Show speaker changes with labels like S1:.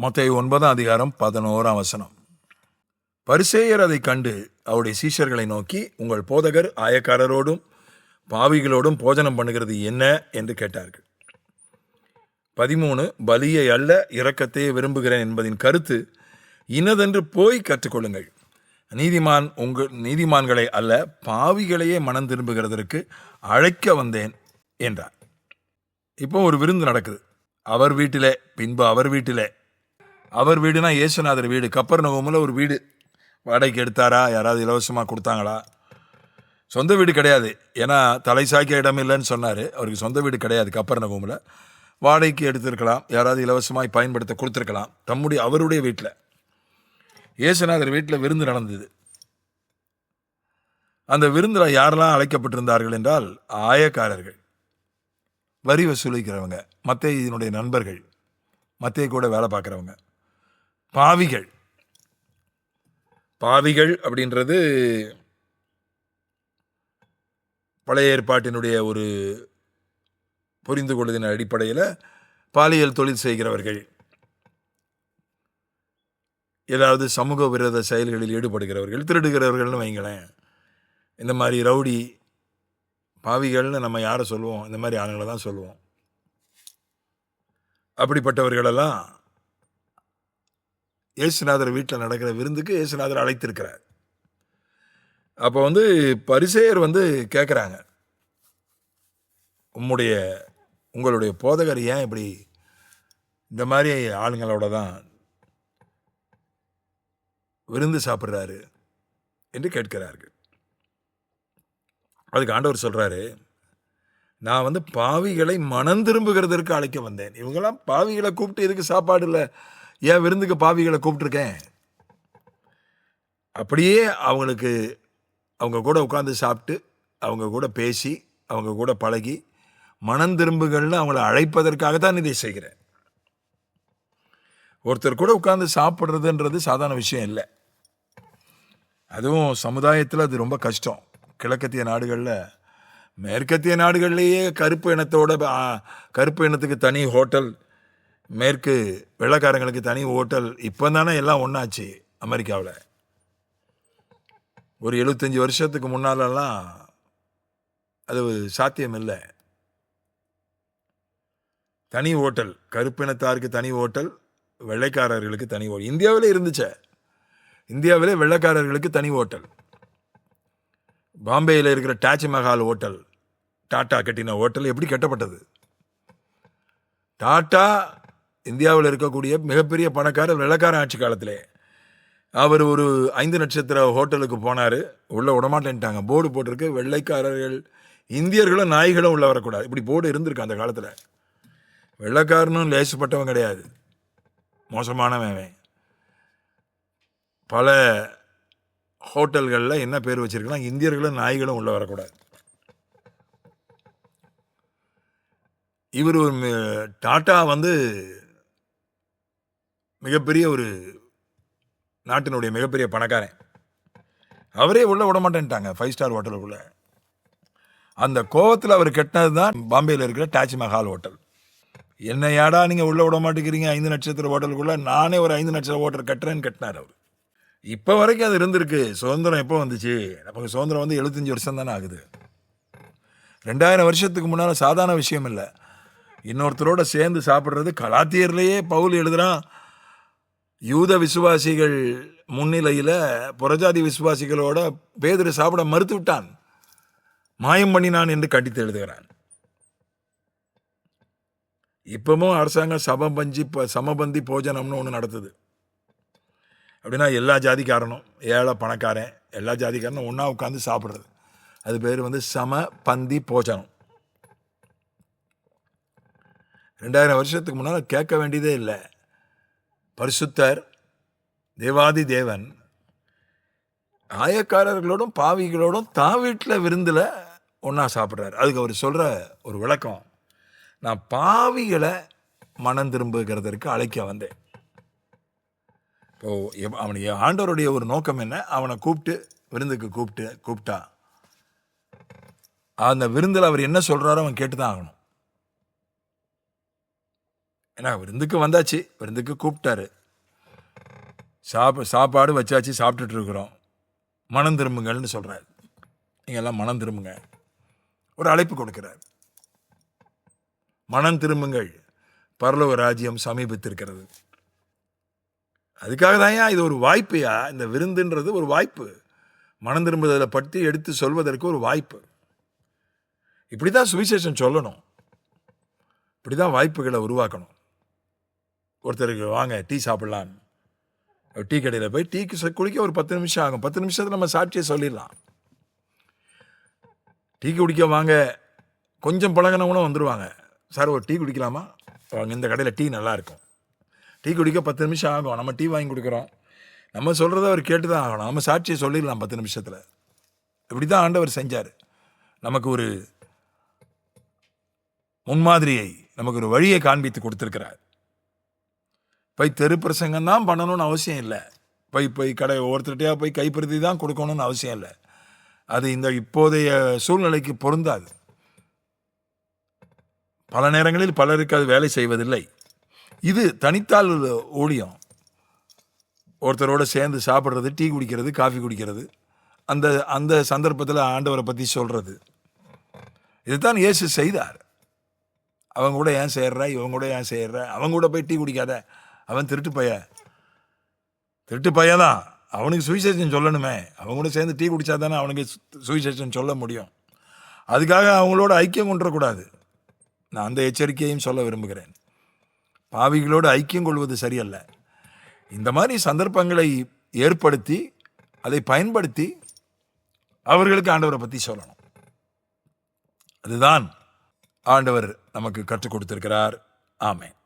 S1: மொத்த ஒன்பதாம் அதிகாரம் பதினோராம் வசனம். பரிசேயர் அதை கண்டு அவருடைய சீஷர்களை நோக்கி உங்கள் போதகர் ஆயக்காரரோடும் பாவிகளோடும் போஜனம் பண்ணுகிறது என்ன? என்று கேட்டார்கள். பதிமூணு பலியை அல்ல இரக்கத்தையே விரும்புகிறேன் என்பதின் கருத்து இன்னதென்று போய் கற்றுக்கொள்ளுங்கள். நீதிமான் உங்கள் நீதிமான்களை அல்ல பாவிகளையே மனம் திரும்புகிறதற்கு அழைக்க வந்தேன் என்றார். இப்போ ஒரு விருந்து நடக்குது. அவர் வீட்டிலே பின்பு அவர் வீட்டிலே அவர் வீடுனா இயேசுநாதர் வீடு. கப்பர் நோகமில் ஒரு வீடு. வாடகைக்கு எடுத்தாரா? யாராவது இலவசமாக கொடுத்தாங்களா? சொந்த வீடு கிடையாது. ஏன்னா தலை சாய்க்க இடம் இல்லைன்னு சொன்னார். அவருக்கு சொந்த வீடு கிடையாது கப்பர் நகமில் வாடகைக்கு எடுத்திருக்கலாம். யாராவது இலவசமாய் பயன்படுத்த கொடுத்துருக்கலாம். தம்முடைய அவருடைய வீட்டில் இயேசுநாதர் வீட்டில் விருந்து நடந்தது. அந்த விருந்தில் யாரெல்லாம் அழைக்கப்பட்டிருந்தார்கள் என்றால் ஆயக்காரர்கள். வரி வசூலிக்கிறவங்க. மற்ற இதனுடைய நண்பர்கள். மத்திய கூட வேலை பார்க்குறவங்க. பாவிகள். பாவிகள் அப்படின்றது பழைய ஏற்பாட்டினுடைய ஒரு புரிந்து கொள்வதின் அடிப்படையில் பாலியல் தொழில் செய்கிறவர்கள் ஏதாவது சமூக விரோத செயல்களில் ஈடுபடுகிறவர்கள் திருடுகிறவர்கள்னு வைங்களேன். இந்த மாதிரி ரவுடி பாவிகள்னு நம்ம யாரை சொல்லுவோம்? இந்த மாதிரி ஆளுங்களை தான் சொல்லுவோம். அப்படிப்பட்டவர்களெல்லாம் இயேசுநாதர் வீட்டில் நடக்கிற விருந்துக்கு இயேசுநாதர் அழைத்திருக்கிறார். அப்போ வந்து பரிசேயர் வந்து கேட்குறாங்க உம்முடைய உங்களுடைய போதகர் ஏன் இப்படி இந்த மாதிரி ஆளுங்களோட தான் விருந்து சாப்பிட்றாரு? என்று கேட்கிறார்கள். அதுக்கு ஆண்டவர் சொல்கிறாரு நான் வந்து பாவிகளை மனம் திரும்புகிறதற்கு அழைக்க வந்தேன். இவங்கெல்லாம் பாவிகளை கூப்பிட்டு எதுக்கு சாப்பாடு இல்லை? ஏன் விருந்துக்கு பாவிகளை கூப்பிட்டுருக்கேன்? அப்படியே அவங்களுக்கு அவங்க கூட உட்காந்து சாப்பிட்டு அவங்க கூட பேசி அவங்க கூட பழகி மனம் திரும்புகள்னு அவங்கள அழைப்பதற்காக தான் இதை செய்கிறேன். ஒருத்தர் கூட உட்காந்து சாப்பிட்றதுன்றது சாதாரண விஷயம் இல்லை. அதுவும் சமுதாயத்தில் அது ரொம்ப கஷ்டம். கிழக்கத்திய நாடுகளில் மேற்கத்திய நாடுகள்லேயே கருப்பு இனத்தோட கருப்பு இனத்துக்கு தனி ஹோட்டல் மேற்கு வெள்ளைக்காரங்களுக்கு தனி ஹோட்டல் இப்போ தானே எல்லாம் ஒன்றாச்சு அமெரிக்காவில். ஒரு எழுபத்தஞ்சி வருஷத்துக்கு முன்னாலெல்லாம் அது சாத்தியம் இல்லை தனி ஹோட்டல் கருப்பினத்தாருக்கு தனி ஹோட்டல் வெள்ளைக்காரர்களுக்கு தனி ஹோட்டல் இந்தியாவில் இருந்துச்சே. இந்தியாவிலே வெள்ளைக்காரர்களுக்கு தனி ஹோட்டல் பாம்பேயில் இருக்கிற டாஜ்மஹால் ஹோட்டல் டாட்டா கட்டின ஹோட்டல் எப்படி கட்டப்பட்டது? டாட்டா இந்தியாவில் இருக்கக்கூடிய மிகப்பெரிய பணக்காரர் வெள்ளக்கார ஆட்சி காலத்திலே. அவர் ஒரு ஐந்து நட்சத்திர ஹோட்டலுக்கு போனார். உள்ளே விடமாட்டேன்ட்டாங்க. போர்டு போட்டிருக்கு. வெள்ளைக்காரர்கள் இந்தியர்களும் நாய்களும் உள்ளே வரக்கூடாது. இப்படி போர்டு இருந்திருக்கு அந்த காலத்தில். வெள்ளைக்காரனும் லேசுப்பட்டவன் கிடையாது. மோசமானவன் அவன். பல ஹோட்டல்களில் என்ன பேர் வச்சிருக்கலாம்? இந்தியர்களும் நாய்களும் உள்ளே வரக்கூடாது. இவர் ஒரு டாட்டா வந்து மிகப்பெரிய ஒரு நாட்டினுடைய மிகப்பெரிய பணக்காரன். அவரே உள்ளே விட மாட்டேன்ட்டாங்க ஃபைவ் ஸ்டார் ஹோட்டலுக்குள்ள அந்த கோவத்தில் அவர் கட்டினது தான் பாம்பேயில் இருக்கிற தாஜ்மஹால் ஹோட்டல் என்னையாடா நீங்கள் உள்ளே விட மாட்டேங்கிறீங்க ஐந்து நட்சத்திர ஹோட்டலுக்குள்ளே நானே ஒரு ஐந்து நட்சத்திர ஹோட்டல் கட்டுறேன்னு கட்டினார் அவர். இப்போ வரைக்கும் அது இருந்திருக்கு. சுதந்திரம் எப்போ வந்துச்சு? நமக்கு சுதந்திரம் வந்து எழுபத்தஞ்சி வருஷம் தானே ஆகுது. ரெண்டாயிரம் வருஷத்துக்கு முன்னால் சாதாரண விஷயம் இல்லை. இன்னொருத்தரோட சேர்ந்து சாப்பிட்றது கலாத்தியர்லேயே பவுல் எழுதுகிறான் யூத விசுவாசிகள் முன்னிலையில் புறஜாதி விசுவாசிகளோட பேதுரு சாப்பிட மறுத்து விட்டான். மாயம் பண்ணினான் என்று கண்டித்து எழுதுகிறான். இப்பவும் அரசாங்கம் சமபஞ்சி ப- சமபந்தி போஜனம்னு ஒன்று நடத்துது. அப்படின்னா எல்லா ஜாதிக்காரனும் ஏழை பணக்காரன் எல்லா ஜாதிக்காரனும் ஒன்றா உட்காந்து சாப்பிட்றது. அது பேர் வந்து சம பந்தி போஜனம். ரெண்டாயிரம் வருஷத்துக்கு முன்னால் கேட்க வேண்டியதே இல்லை. பரிசுத்தர் தேவாதி தேவன் ஆயக்காரர்களோடும் பாவிகளோடும் தான் வீட்டில் விருந்தில் ஒன்றா சாப்பிட்றாரு. அதுக்கு அவர் சொல்கிற ஒரு விளக்கம் நான் பாவிகளை மனம் திரும்புகிறதற்கு அழைக்க வந்தேன். இப்போது அவனுடைய ஆண்டவருடைய ஒரு நோக்கம் என்ன? அவனை கூப்பிட்டு விருந்துக்கு கூப்பிட்டு கூப்பிட்டா. அந்த விருந்தில் அவர் என்ன சொல்கிறாரோ அவன் கேட்டு தான் ஆகணும். ஏன்னா விருந்துக்கு வந்தாச்சு. விருந்துக்கு கூப்பிட்டாரு. சாப்ப சாப்பாடு வச்சாச்சு சாப்பிட்டுட்டு இருக்கிறோம் மனம் திரும்புங்கள்னு சொல்கிறார் நீங்கள் எல்லாம் மனம் திரும்புங்க. ஒரு அழைப்பு கொடுக்கிறார். மனம் திரும்புங்கள். பரலோக ராஜ்யம் சமீபித்திருக்கிறது. அதுக்காக தான் இது ஒரு வாய்ப்பையா இந்த விருந்துன்றது ஒரு வாய்ப்பு. மனம் திரும்புதலை பற்றி எடுத்து சொல்வதற்கு ஒரு வாய்ப்பு. இப்படி தான் சுவிசேஷம் சொல்லணும். இப்படி தான் வாய்ப்புகளை உருவாக்கணும். ஒருத்தருக்கு வாங்க டீ சாப்பிட்லான்னு டீ கடையில் போய் டீக்கு குடிக்க ஒரு பத்து நிமிஷம் ஆகும். பத்து நிமிஷத்தில் நம்ம சாட்சியை சொல்லிடலாம். டீ குடிக்க வாங்க. கொஞ்சம் பழகினவங்களும் வந்துடுவாங்க சார் ஒரு டீ குடிக்கலாமா? வாங்க இந்த கடையில் டீ நல்லா இருக்கும். டீ குடிக்க பத்து நிமிஷம் ஆகும். நம்ம டீ வாங்கி கொடுக்குறோம். நம்ம சொல்கிறத அவர் கேட்டு தான் ஆகணும். நம்ம சாட்சியை சொல்லிடலாம் பத்து நிமிஷத்தில். இப்படி தான் ஆண்டவர் செஞ்சார். நமக்கு ஒரு முன்மாதிரியை நமக்கு ஒரு வழியை காண்பித்து கொடுத்துருக்கிறார். போய் தெரு பிரசங்கம் தான் பண்ணணும்னு அவசியம் இல்லை. போய் போய் கடை ஒவ்வொருத்தர்கிட்டயா போய் கைப்பிரதி தான் கொடுக்கணும்னு அவசியம் இல்லை. அது இந்த இப்போதைய சூழ்நிலைக்கு பொருந்தாது. பல நேரங்களில் பலருக்கு அது வேலை செய்வதில்லை. இது தனித்தாள் ஊழியம். ஒருத்தரோட சேர்ந்து சாப்பிட்றது டீ குடிக்கிறது காஃபி குடிக்கிறது. அந்த அந்த சந்தர்ப்பத்தில் ஆண்டவரை பற்றி சொல்கிறது இதுதான் இயேசு செய்தார். அவங்க கூட ஏன் சேர்ற? இவங்க கூட ஏன் சேர்ற? அவங்க கூட போய் டீ குடிக்காத? அவன் திருட்டு பைய திருட்டு பையன் தான் அவனுக்கு சுவிசேஷன் சொல்லணுமே. அவங்க கூட சேர்ந்து டீ குடிச்சா தானே அவனுக்கு சு- சுவிசேஷன் சொல்ல முடியும். அதுக்காக அவங்களோட ஐக்கியம் கொண்டுறக்கூடாது நான் அந்த எச்சரிக்கையும் சொல்ல விரும்புகிறேன். பாவிகளோடு ஐக்கியம் கொள்வது சரியல்ல. இந்த மாதிரி சந்தர்ப்பங்களை ஏற்படுத்தி அதை பயன்படுத்தி அவர்களுக்கு ஆண்டவரை பற்றி சொல்லணும். அதுதான் ஆண்டவர் நமக்கு கற்றுக் கொடுத்திருக்கிறார். ஆமே